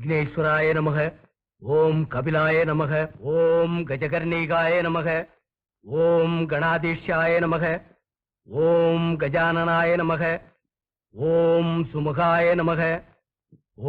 விக்னேஸ்வராய நமக ஓம் கபிலாய நமக ஓம் கஜகர்ணிகாய நமக ஓம் கணாதீஷாய நமக ஓம் கஜானனாய நமக ஓம் சுமுகாய நமக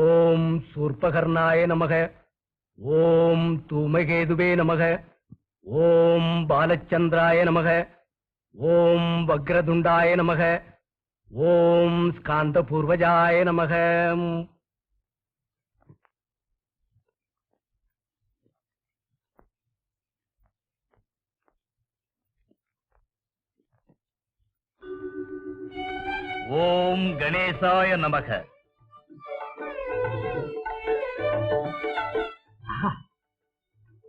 ஓம் சூர்பகர்ணாய நமக ஓம் தூமகேதுவே நமக ஓம் பாலச்சந்திராய நமக ஓம் வக்ரதுண்டாய நமக ஓம் ஸ்காந்த பூர்வஜாய நமக ஓம் கணேசாய நமக.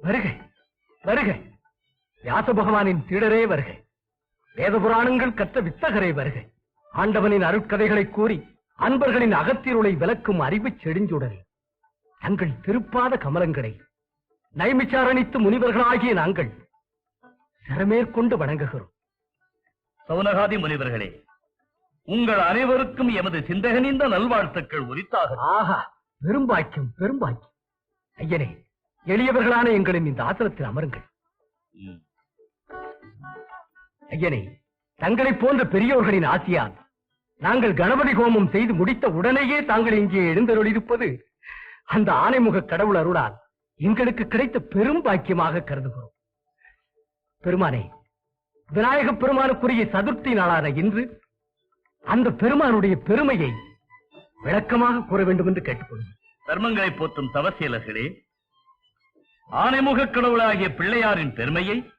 வருகை வருகை. வியாச பகவானின் சீடரே வருகை. வேத புராணங்கள் கற்ற வித்தகரே வருகை. ஆண்டவனின் அருட்கதைகளை கூறி அன்பர்களின் அகத்திருளை விளக்கும் அறிவுச் செடிஞ்சுடல் தங்கள் திருப்பாத கமலங்களை நைமிச்சாரணித்து முனிவர்களாகிய நாங்கள் சிறமேற்கொண்டு வணங்குகிறோம். சௌனகாதி முனிவர்களே உங்கள் அனைவருக்கும் எமது சிந்தகனிந்த நல்வாழ்த்துக்கள் உரித்தாக. ஆஹா பெரும்பாக்கியம் பெரும்பாக்கியம் ஐயனே எளியவர்களான எங்களின் இந்த ஆசிரத்தில் அமருங்கள். ஐயனே தங்களைப் போன்ற பெரியோர்களின் ஆசியால் நாங்கள் கணபதி ஹோமம் செய்து முடித்த உடனேயே தாங்கள் இங்கே எழுந்தருளிருப்பது அந்த ஆனைமுக கடவுள் அருளால் எங்களுக்கு கிடைத்த பெரும் பாக்கியமாக கருதுகிறோம். பெருமானே விநாயகப் பெருமானுக்குரிய சதுர்த்தி நாளான இன்று அந்த பெருமானுடைய பெருமையை விளக்கமாக கூற வேண்டும் என்று கேட்டுக்கொள்கிறேன். தர்மங்களை போற்றும் தவசீலர்களே ஆனைமுகக் கடவுளாகிய பிள்ளையாரின் பெருமையை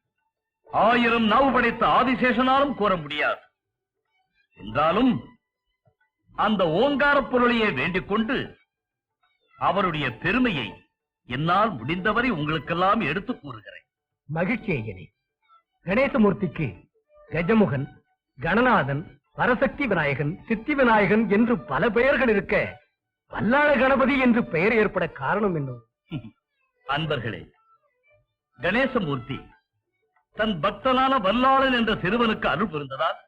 ஆயிரம் நாவு படைத்த ஆதிசேஷனாலும் கூற முடியாது. என்றாலும் அந்த ஓங்காரப் பொருளையே வேண்டிக் கொண்டு அவருடைய பெருமையை என்னால் முடிந்தவரை உங்களுக்கெல்லாம் எடுத்துக் கூறுகிறேன். மகிழ்ச்சி ஐயனே கணேசமூர்த்திக்கு கஜமுகன் கணநாதன் பரசக்தி விநாயகன் சித்தி விநாயகன் என்று பல பெயர்கள் இருக்க வல்லாள கணபதி என்று பெயர் ஏற்பட காரணம் என்ன? அன்பர்களே கணேசமூர்த்தி தன் பக்தனான வல்லாளன் என்ற சிறுவனுக்கு அருள் புரிந்ததால்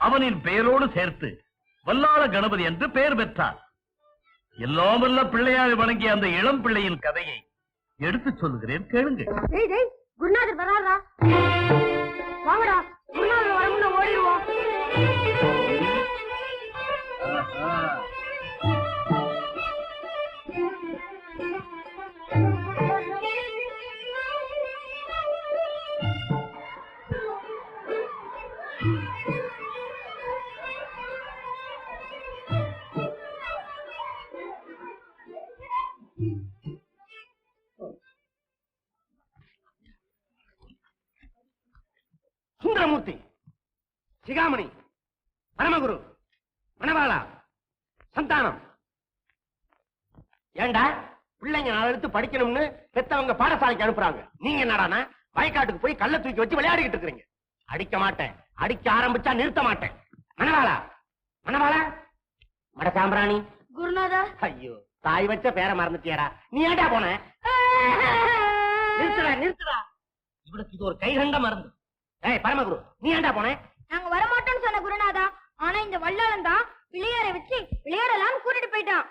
அவனின் பெயரோடு சேர்த்து வல்லாள கணபதி என்று பெயர் பெற்றார். எல்லாமல்ல பிள்ளையாரை வணங்கிய அந்த இளம் பிள்ளையின் கதையை எடுத்துச் சொல்லுகிறேன் கேளுங்க குருநாதர் வராரா வாங்கடா குருநாதர் வரமுன்னு ஓடிடுவோம். சுந்தரமூர்த்தி சிகாமணி பரமகுரு மணவாளா சந்தானம். ஏண்டா? பிள்ளைங்க எடுத்து படிக்கணும்னு பெத்தவங்க பாடசாலைக்கு அனுப்புறாங்க. நீங்க என்னடானா? வயக்காட்டுக்கு போய் கள்ள தூக்கி வச்சு விளையாடிக்கிட்டு இருக்கீங்க அடிக்க மாட்டேன். அடிக்க ஆரம்பிச்சா நிறுத்த மாட்டேன். மணவாளா? மணவாளா? மட சாம்பிராணி? குருநாதா? ஐயோ. தாய் வச்ச பேரை மறந்துட்டியாடா. நீ ஏண்டா போன? நிறுத்துடா நிறுத்துடா. இவளுக்கு இது ஒரு கைகண்ட மருந்து. ஏய் பரமகுரு நீ ஏண்டா போன? நாங்க வரமாட்டோம்னு சொன்ன குருநாதா ஆனா இந்த வல்லாளன் தான் பிள்ளையாரை வச்சு விளையாடலாம்னு கூட்டிட்டு போயிட்டான்!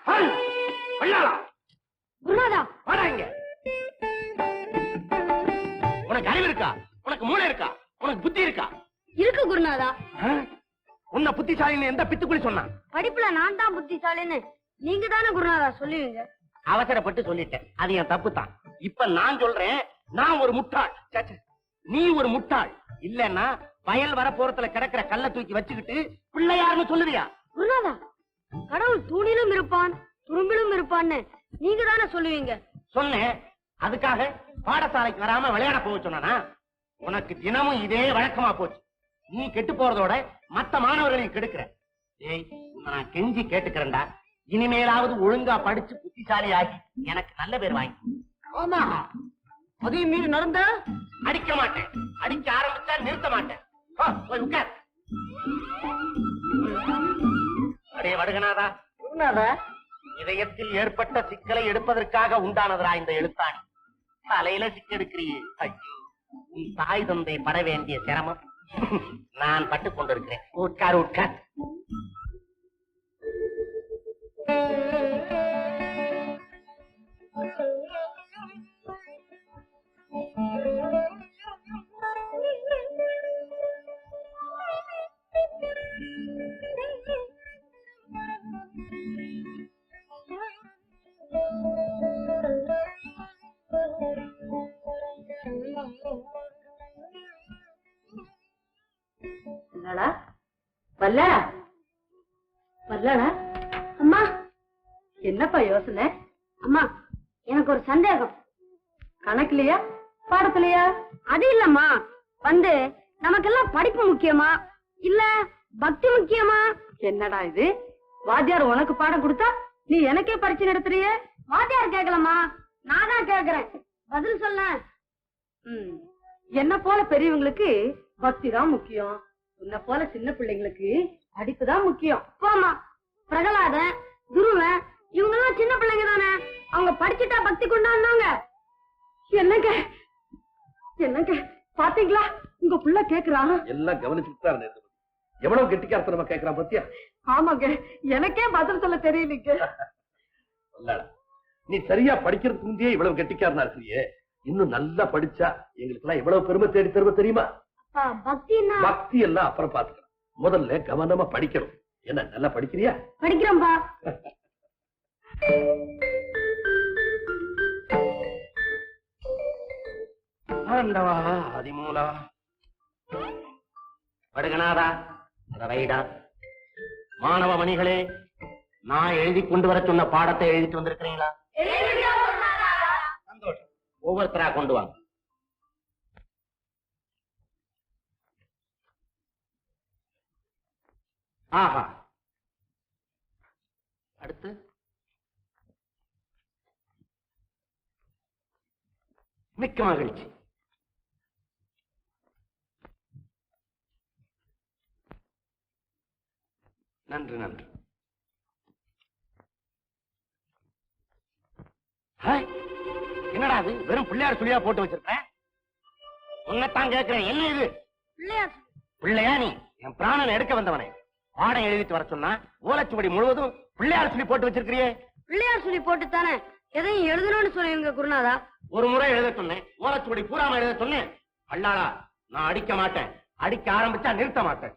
வல்லாளா குருநாதா. வாடா இங்க. உனக்கு அறிவு இருக்கா? உனக்கு மூளை இருக்கா? உனக்கு புத்தி இருக்கா? இருக்கு குருநாதா? உன்னை புத்திசாலின்னு எந்த பித்துக்குழி சொன்னான்? படிப்புல நான் தான் புத்திசாலின்னு நீங்க தானே குருநாதா சொல்லுவீங்க? அவசரப்பட்டு சொல்லிட்டேன். அது என் தப்பு தான் இப்ப நான் சொல்றேன் நான் ஒரு முட்டாள். நீ ஒரு முட்டாள். இல்லன்னா வயல் வரப்போறத்துல கிடக்கிற கல்ல தூக்கி வச்சுக்கிட்டு பிள்ளையாருன்னு சொல்லுவியா? குருநாதா கடவுள் தூணிலும் இருப்பான் துரும்பிலும் இருப்பான்னு நீங்க தானே சொல்லுவீங்க? சொன்னேன். அதுக்காக பாடசாலைக்கு வராம விளையாட போக சொன்னானா? உனக்கு தினமும் இதே வழக்கமா போச்சு. நீ கெட்டு போறதோட மத்த மாணவர்களையும் கெடுக்கிற. ஏய் நான் கெஞ்சி கேட்டுக்கிறேன்டா. இனிமேலாவது ஒழுங்கா படிச்சு புத்திசாலி ஆகி எனக்கு நல்ல பேர் வாங்கி ஆமா. அதையும் மீறி நடந்த அடிக்க மாட்டேன். அடிக்க ஆரம்பிச்சா நிறுத்த மாட்டேன். போய் உட்கார். அடே வடுகநாதா. குருநாதா இதயத்தில் ஏற்பட்ட சிக்கலை எடுப்பதற்காக உண்டானதரா இந்த எழுத்தாணி? தலையில சிக்கெடுக்கிறியே. ஐயோ உன் தாய் தந்தை பட வேண்டிய சிரமம். நான் பட்டுக் கொண்டிருக்கிறேன் உட்கார் உட்கார். என்னப்பா யோசனை? அம்மா எனக்கு ஒரு சந்தேகம். கணக்குலயா பாடத்துலயா? அது இல்லம்மா. வந்து நமக்கெல்லாம் படிப்பு முக்கியமா? இல்ல பக்தி முக்கியமா? என்னடா இது? வாத்தியார் உனக்கு பாடம் கொடுத்தா நீ எனக்கே பரிச்சு நடத்துறிய? வாத்தியார் கேட்கலம்மா. நான் தான் கேக்குறேன் பதில் சொல்ல. ம். என்ன போல பெரியவங்களுக்கு பக்தி தான் முக்கியம். உன்னை போல சின்ன பிள்ளைங்களுக்கு படிப்பு தான் முக்கியம். போமா பிரகலாதன் குருவன் இவங்க எல்லாம் சின்ன பிள்ளைங்க தானே அவங்க படிச்சுட்டா பக்தி கொண்டாடுனாங்க. என்னங்க? என்னங்க? பாத்தீங்களா? உங்க புள்ள கேக்குறான் எல்லாம் கவனிச்சுட்டு தான் இருந்தது எவ்வளவு கெட்டிக்காரத்தனமா கேட்கறான் பத்தியா? ஆமாங்க. எனக்கே பதில் சொல்ல தெரியலீங்க. நீ சரியா படிக்கிறதுக்கு முந்தையே இவ்வளவு கெட்டிக்காரனா இருக்கிறியே. இன்னும் நல்லா படிச்சா எங்களுக்கு எல்லாம் எவ்வளவு பெருமை தேடி தருவ தெரியுமா? பக்தி எல்லாம் அப்புறம் பாத்துக்கலாம் முதல்ல கவனமா படிக்கணும். என்ன நல்லா படிக்கிறியா? படிக்கிறோம்பா. ஆண்டவா அதிமூலா படுகனாதா அத வைடா மாணவ மணிகளே நான் எழுதி கொண்டு வர சொன்ன பாடத்தை எழுதிட்டு வந்திருக்கிறீங்களா? சந்தோஷம். ஒவ்வொருத்தரா கொண்டு வாங்க. ஆஹா. அடுத்து. மிக்க மகிழ்ச்சி. நன்று நன்று. ஹாய், என்னடா அது? வெறும் பிள்ளையார் சொல்லியா போட்டு வச்சிருக்கேன் உன்னைத்தான் கேட்கிறேன் என்ன இது? பிள்ளையார் பிள்ளையா நீ? என் பிராணன் எடுக்க வந்தவனே. பாடம் எழுதிட்டு வர சொன்னா ஓலைச்சுவடி முழுவதும் பிள்ளையார் சொல்லி போட்டு வச்சிருக்கிறியே. பிள்ளையார் சொல்லி போட்டு தானே எதையும் எழுதணும்னு சொல்லுவீங்க குருநாதா. ஒரு முறை எழுத சொன்னேன் ஓலைச்சுவடி பூராம எழுத சொன்னேன். அல்லாளா நான் அடிக்க மாட்டேன். அடிக்க ஆரம்பிச்சா நிறுத்த மாட்டேன்.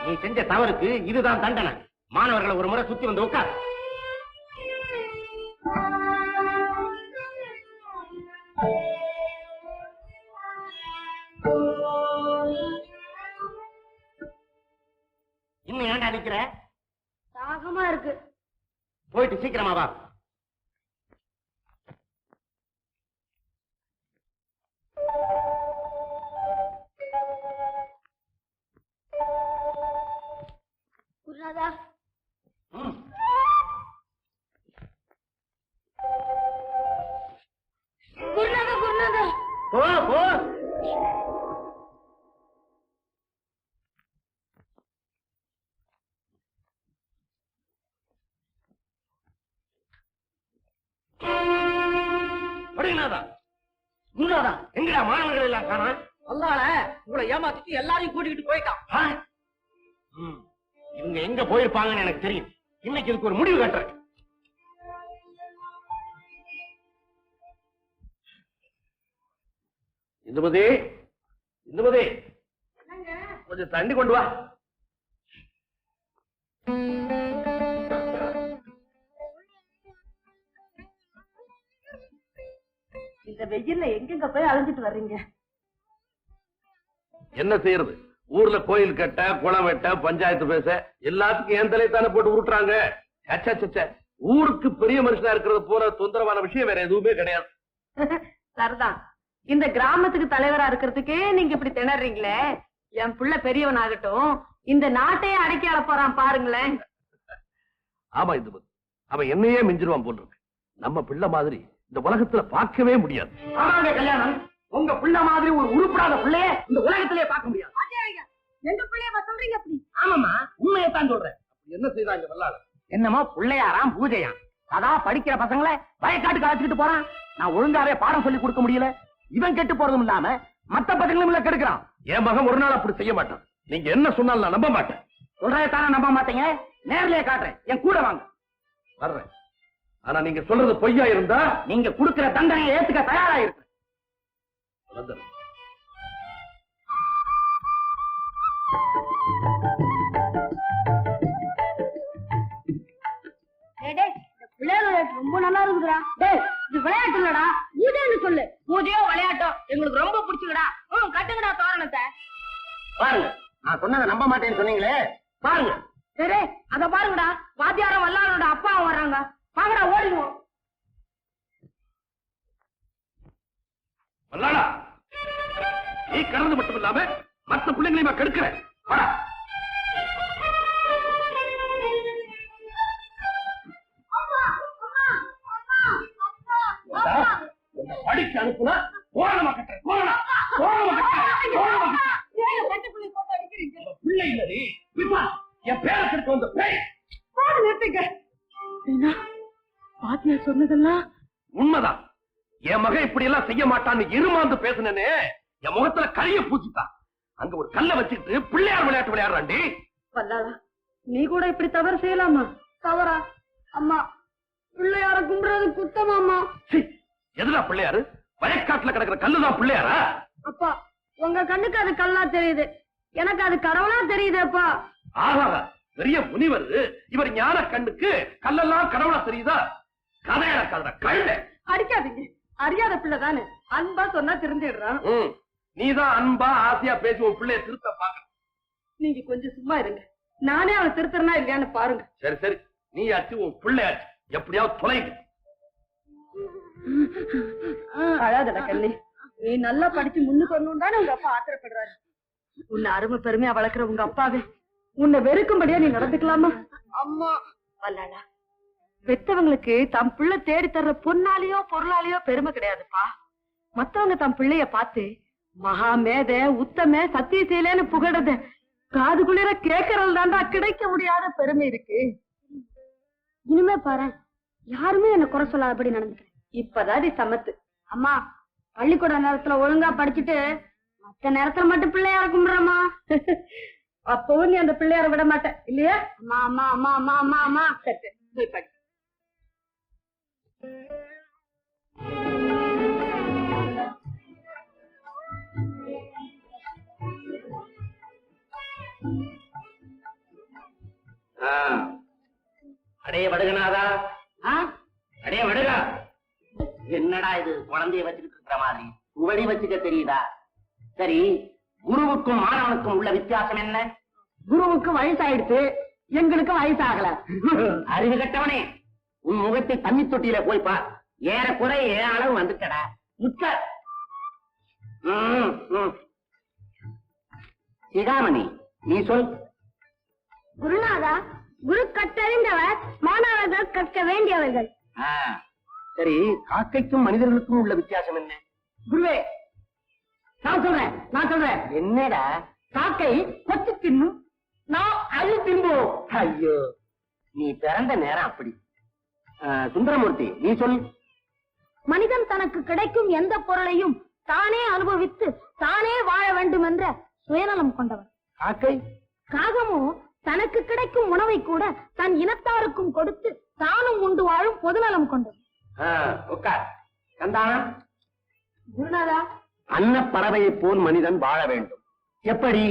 நீ செஞ்ச தவறுக்கு இதுதான் தண்டனை. மாணவர்களை ஒரு முறை சுத்தி வந்து உட்கார். இன்னும் ஏன்டா நிக்கிற? தாகமா இருக்கு. போயிட்டு சீக்கிரமா வா. குருநாதா ம். குருநாதா குருநாதா போ போ. குருநாதா எங்கடா மாணவர்கள் எல்லாம் காணா அல்லால உங்களை ஏமாத்திட்டு எல்லாரையும் கூட்டிக்கிட்டு போயிட்டான். இவங்க எங்க போயிருப்பாங்கன்னு எனக்கு தெரியும். இன்னைக்கு இதுக்கு ஒரு முடிவு கட்டுறேன். இந்துமதி இந்துமதி. கொஞ்சம் தண்ணி கொண்டு வா. இந்த வெயில்ல எங்கெங்க போய் அலைஞ்சிட்டு வர்றீங்க? என்ன செய்யறது? ஊர்ல கோயில் கட்ட குளம் வெட்ட பஞ்சாயத்து பேச எல்லாத்துக்கும் என் தலையை தானே போட்டு உருட்டுறாங்க. சச்சா சச்சா ஊருக்கு பெரிய மனுஷனா இருக்கிறது போல தொந்தரவான விஷயம் வேற எதுவுமே கிடையாது. சரிதான். இந்த கிராமத்துக்கு தலைவரா இருக்கிறதுக்கே நீங்க இப்படி திணறீங்களே. என் புள்ள பெரியவன் ஆகட்டும் இந்த நாட்டையே அடக்கி ஆள போறான் பாருங்களேன். ஆமா இந்துமதி. அவன் என்னையே மிஞ்சிருவான் போல் இருக்கு நம்ம பிள்ளை மாதிரி இந்த உலகத்துல பார்க்கவே முடியாது. ஆமாங்க கல்யாணம். உங்க பிள்ளை மாதிரி ஒரு உருப்படாத பிள்ளைய இந்த உலகத்திலே பார்க்க முடியாது. எங்க பிள்ளைய சொல்றீங்க அப்படி? ஆமாமா உண்மையைத்தான் சொல்றேன். என்ன செய்தாங்க வல்லால என்னமோ பிள்ளையாராம் பூஜையாம். அதான் படிக்கிற பசங்களை வயக்காட்டுக்கு அழைச்சிட்டு போறான். நான் ஒழுங்காவே பாடம் சொல்லி கொடுக்க முடியல. இவன் கெட்டு போறதும் இல்லாம மத்த பசங்களும் இல்ல கெடுக்கிறான். என் மகன் ஒரு நாள் அப்படி செய்ய மாட்டான். நீங்க என்ன சொன்னாலும் நான் நம்ப மாட்டேன். சொல்றதானே நம்ப மாட்டீங்க? நேர்லயே காட்டுறேன். என் கூட வாங்க. வர்றேன். ஆனா நீங்க சொல்றது பொய்யா இருந்தா நீங்க கொடுக்கிற தண்டனையை ஏத்துக்க தயாரா இருக்கு விளையாட்டு ரொம்ப நல்லா இருக்குதுடா. டேய் இது விளையாட்டு இல்லடா. பூஜைன்னு சொல்லு. பூஜையோ விளையாட்டோ எங்களுக்கு ரொம்ப பிடிச்சுக்கடா ம் கட்டுங்கடா தோரணத்தை. பாருங்க. நான் சொன்னதை நம்ப மாட்டேன்னு சொன்னீங்களே. பாருங்க. சரி அத பாருங்கடா. வாத்தியார வல்லாரோட அப்பா வர்றாங்க. வாங்கடா ஓடிடுவோம். வல்லாளா நீ கடந்து மட்டும் இல்லாம மத்த பிள்ளைங்களையும் கெடுக்கிற வாடா. ஏண்டா, உன்னை படிக்க அனுப்புனா தோரணமா கட்டுற தோரணா தோரணமா கட்டுற தோரணமா கட்டுற பிள்ளை இல்லடி. பிப்பா என் பேரை கெடுக்க வந்த பேய். வாத்தியார் சொன்னதெல்லாம் உண்மைதான். என் மகன் இப்படி எல்லாம் செய்ய மாட்டான்னு இருமாந்து பேசுனேனே. என் முகத்துல கரிய பூச்சிட்டான் அங்க ஒரு கல்ல வச்சுக்கிட்டு பிள்ளையார் விளையாட்டு விளையாடுறாண்டி வல்லாளா நீ கூட இப்படி தவறு செய்யலாமா? தவறா? அம்மா பிள்ளையார கும்பிடுறது குத்தமாமா எதுடா பிள்ளையாரு? வயக்காட்டுல கிடக்குற கல்லுதான் பிள்ளையாரா? அப்பா உங்க கண்ணுக்கு அது கல்லா தெரியுது. எனக்கு அது கடவுளா தெரியுதேப்பா ஆஹா பெரிய முனிவர் இவர் ஞான கண்ணுக்கு கல்லெல்லாம் கடவுளா தெரியுதா? கதையில கதை கழுத. அடிக்காதீங்க. அறியாத பிள்ளை தானே. அன்பா சொன்னா திருந்திடுறான். நீதான் அன்பா ஆசையா பேசி உன் பிள்ளைய திருத்த பாக்க நீங்க கொஞ்சம் சும்மா இருங்க. நானே அவனை திருத்தறனா இல்லையான்னு பாருங்க. சரி சரி. நீ ஆச்சு உன் பிள்ளையாச்சு எப்படியாவது தொலைங்க அழாதடா கண்ணே. நீ நல்லா படிச்சு முன்னுக்கு வரணும் தானே உங்க அப்பா ஆத்திரப்படுறாரு. உன்னை அருமை பெருமையா வளர்க்குற உங்க அப்பாவே உன்னை வெறுக்கும்படியா நீ நடந்துக்கலாமா? அம்மா. வல்லாளா பெத்தவங்களுக்கு தம் பிள்ளை தேடி தர்ற பொன்னாலேயோ பொருளாலேயோ பெருமை கிடையாதுப்பா. மத்தவங்க தம் பிள்ளைய பார்த்து மகா மேத உத்தம சத்தியசீலன்னு புகழத காது குளிர கேட்கறது தாண்டா கிடைக்க முடியாத பெருமை இருக்கு. இனிமே பாரு யாருமே என்ன குறை சொல்லாதபடி நடந்துக்கிறேன். இப்பதான் சமத்து. அம்மா பள்ளிக்கூட நேரத்துல ஒழுங்கா படிச்சுட்டு மத்த நேரத்துல மட்டும் பிள்ளையார கும்பிடுறமா அப்பவும் நீ அந்த பிள்ளையார விட மாட்டேன் இல்லையா? அம்மா அம்மா அம்மா அம்மா அம்மா அம்மா. சரி போய் படி. அடே வடுகனாதா ஆ? அடே வடுகா. என்னடா இது குழந்தைய வச்சுக்கிட்டு இருக்கிற மாதிரி? உவடி வச்சுக்க தெரியுதா? சரி குருவுக்கும் மாணவனுக்கும் உள்ள வித்தியாசம் என்ன? குருவுக்கு வயசாயிடுச்சு எங்களுக்கு வயசாகல. அறிவு கட்டவனே உன் முகத்தை தண்ணி தொட்டியில போய் பார். ஏறக்குறை ஏன் அளவு வந்துட்டடா. முத்த ம், ம். சிகாமணி நீ சொல். குருநாதா குரு கற்றறிந்தவர் மாணவர்கள் கற்க வேண்டியவர்கள். சரி காக்கைக்கும் மனிதர்களுக்கும் உள்ள வித்தியாசம் என்ன? குருவே நான் சொல்றேன் நான் சொல்றேன். என்னடா? காக்கை கொத்து தின்னும் நான் அழு தின்போம். ஐயோ நீ பிறந்த நேரம் அப்படி. சுந்தரமூர்த்தி நீ சொல். மனிதன் தனக்கு கிடைக்கும் எந்த பொருளையும் தானே அனுபவித்து தானே வாழ வேண்டும் என்ற சுயநலம் கொண்டவர் காக்கை? காகமோ தனக்கு கிடைக்கும் உணவை கூட தன் இனத்தாருக்கும் கொடுத்து தானும் உண்டு வாழும் பொதுநலம் கொண்டது. குருநாதா. அன்னப்பறவையைப் போல் மனிதன் வாழ வேண்டும். எப்படி?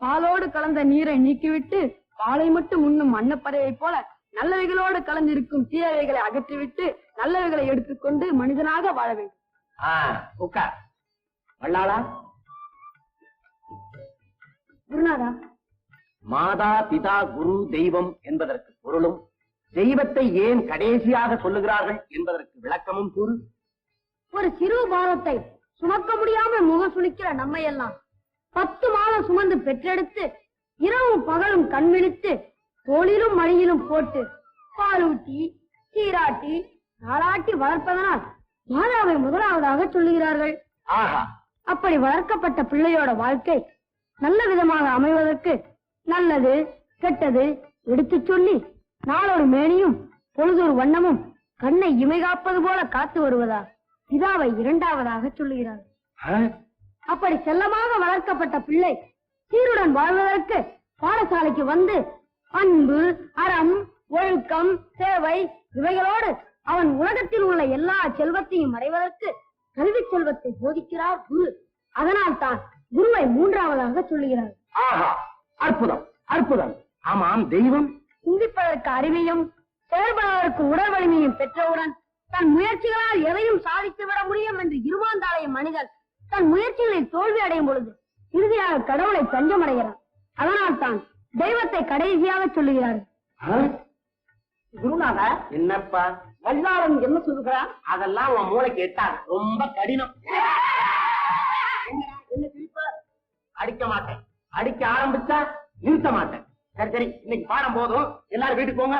பாலோடு கலந்த நீரை நீக்கிவிட்டு பாலை மட்டும் உண்ணும் அன்னப்பறவை போல நல்லவைகளோடு கலந்திருக்கும் தீயவைகளை அகற்றிவிட்டு நல்லவைகளை எடுத்துக்கொண்டு மனிதனாக வாழ வேண்டும். உட்கார் வள்ளாளா குருநாதா. மாதா பிதா குரு தெய்வம் என்பதற்கு பொருளும் தெய்வத்தை ஏன் கடைசியாக சொல்லுகிறார்கள் என்பதற்கு விளக்கமும் கூறு. ஒரு சிறு பாரத்தை சுமக்க முடியாம முகம் சுளிக்கிற நம்மை எல்லாம் பத்து மாதம் சுமந்து பெற்றெடுத்து இரவும் பகலும் கண்விழித்து தோளிலும் மடியிலும் போட்டு பாலூட்டி சீராட்டி தாளாட்டி வளர்ப்பதனால் மாதாவை முதலாவதாக சொல்லுகிறார்கள். ஆஹா. அப்படி வளர்க்கப்பட்ட பிள்ளையோட வாழ்க்கை நல்ல விதமாக அமைவதற்கு நல்லது கெட்டது எடுத்துச் சொல்லி நாளொரு மேனியும் பொழுதொரு வண்ணமும் கண்ணை இமை காப்பது போல காத்து வருவதா? பிதாவை இரண்டாவதாக சொல்லுகிறார்? அப்படி செல்லமாக வளர்க்கப்பட்ட பிள்ளை சீருடன் வாழ்வதற்கு பாடசாலைக்கு வந்து அன்பு அறம் ஒழுக்கம் சேவை இவைகளோடு அவன் உலகத்தில் உள்ள எல்லா செல்வத்தையும் அடைவதற்கு கல்வி செல்வத்தை போதிக்கிறார் குரு. அதனால் தான் குருவை மூன்றாவதாக சொல்லுகிறார். அற்புதம் அற்புதம். ஆமாம் தெய்வம். சிந்திப்பதற்கு அறிவையும் செயல்படுவதற்கு உடல் வலிமையும் பெற்றவுடன் தன் முயற்சிகளால் எதையும் சாதித்து விட முடியும் என்று இருமாந்தாளைய மனிதன் தன் முயற்சிகளில் தோல்வி அடையும் பொழுது இறுதியாக கடவுளை தஞ்சமடைகிறான். அதனால் தான் தெய்வத்தை கடைசியாக சொல்லுகிறார்கள் குருநாதா என்னப்பா? வல்லாளன் என்ன சொல்லுகிறான்? அதெல்லாம் உன் மூளைக்கு எட்டாது ரொம்ப கடினம்? அடிக்க மாட்டேன். அடிக்க ஆரம்பிச்சா நிறுத்த மாட்டேன். சரி சரி இன்னைக்கு பாடம் போதும். எல்லாரும் வீட்டுக்கு போங்க.